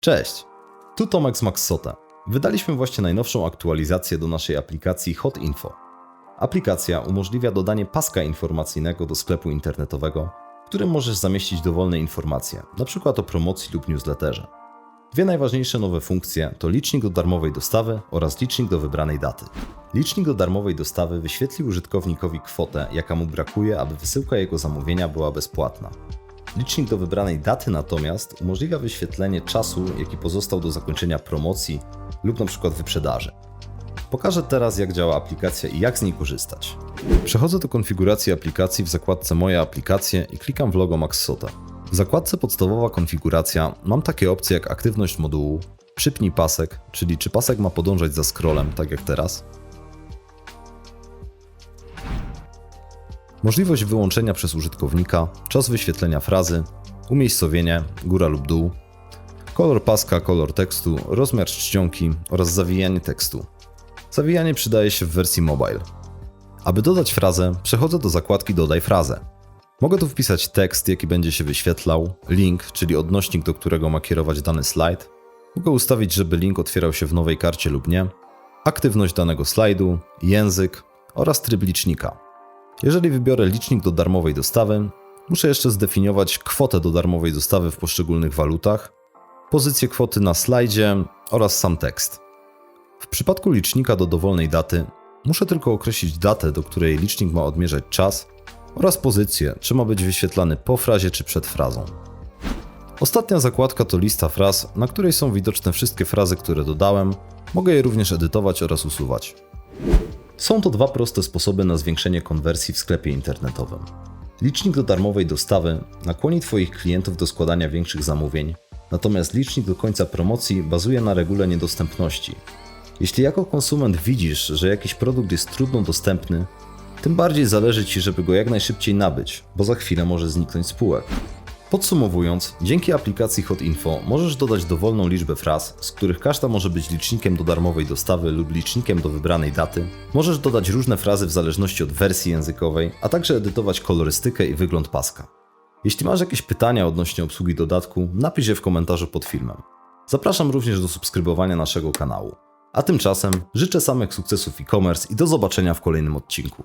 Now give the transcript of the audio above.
Cześć, tu Tomek z Maxsota. Wydaliśmy właśnie najnowszą aktualizację do naszej aplikacji Hot Info. Aplikacja umożliwia dodanie paska informacyjnego do sklepu internetowego, w którym możesz zamieścić dowolne informacje, np. o promocji lub newsletterze. Dwie najważniejsze nowe funkcje to licznik do darmowej dostawy oraz licznik do wybranej daty. Licznik do darmowej dostawy wyświetli użytkownikowi kwotę, jaka mu brakuje, aby wysyłka jego zamówienia była bezpłatna. Licznik do wybranej daty natomiast umożliwia wyświetlenie czasu, jaki pozostał do zakończenia promocji lub np. wyprzedaży. Pokażę teraz, jak działa aplikacja i jak z niej korzystać. Przechodzę do konfiguracji aplikacji w zakładce Moje aplikacje i klikam w logo Maxsota. W zakładce Podstawowa konfiguracja mam takie opcje jak aktywność modułu, przypnij pasek, czyli czy pasek ma podążać za scrollem, tak jak teraz, możliwość wyłączenia przez użytkownika, czas wyświetlenia frazy, umiejscowienie, góra lub dół, kolor paska, kolor tekstu, rozmiar czcionki oraz zawijanie tekstu. Zawijanie przydaje się w wersji mobile. Aby dodać frazę, przechodzę do zakładki Dodaj frazę. Mogę tu wpisać tekst, jaki będzie się wyświetlał, link, czyli odnośnik, do którego ma kierować dany slajd. Mogę ustawić, żeby link otwierał się w nowej karcie lub nie, aktywność danego slajdu, język oraz tryb licznika. Jeżeli wybiorę licznik do darmowej dostawy, muszę jeszcze zdefiniować kwotę do darmowej dostawy w poszczególnych walutach, pozycję kwoty na slajdzie oraz sam tekst. W przypadku licznika do dowolnej daty, muszę tylko określić datę, do której licznik ma odmierzać czas oraz pozycję, czy ma być wyświetlany po frazie czy przed frazą. Ostatnia zakładka to lista fraz, na której są widoczne wszystkie frazy, które dodałem. Mogę je również edytować oraz usuwać. Są to dwa proste sposoby na zwiększenie konwersji w sklepie internetowym. Licznik do darmowej dostawy nakłoni Twoich klientów do składania większych zamówień, natomiast licznik do końca promocji bazuje na regule niedostępności. Jeśli jako konsument widzisz, że jakiś produkt jest trudno dostępny, tym bardziej zależy Ci, żeby go jak najszybciej nabyć, bo za chwilę może zniknąć spółek. Podsumowując, dzięki aplikacji HotInfo możesz dodać dowolną liczbę fraz, z których każda może być licznikiem do darmowej dostawy lub licznikiem do wybranej daty. Możesz dodać różne frazy w zależności od wersji językowej, a także edytować kolorystykę i wygląd paska. Jeśli masz jakieś pytania odnośnie obsługi dodatku, napisz je w komentarzu pod filmem. Zapraszam również do subskrybowania naszego kanału. A tymczasem życzę samych sukcesów e-commerce i do zobaczenia w kolejnym odcinku.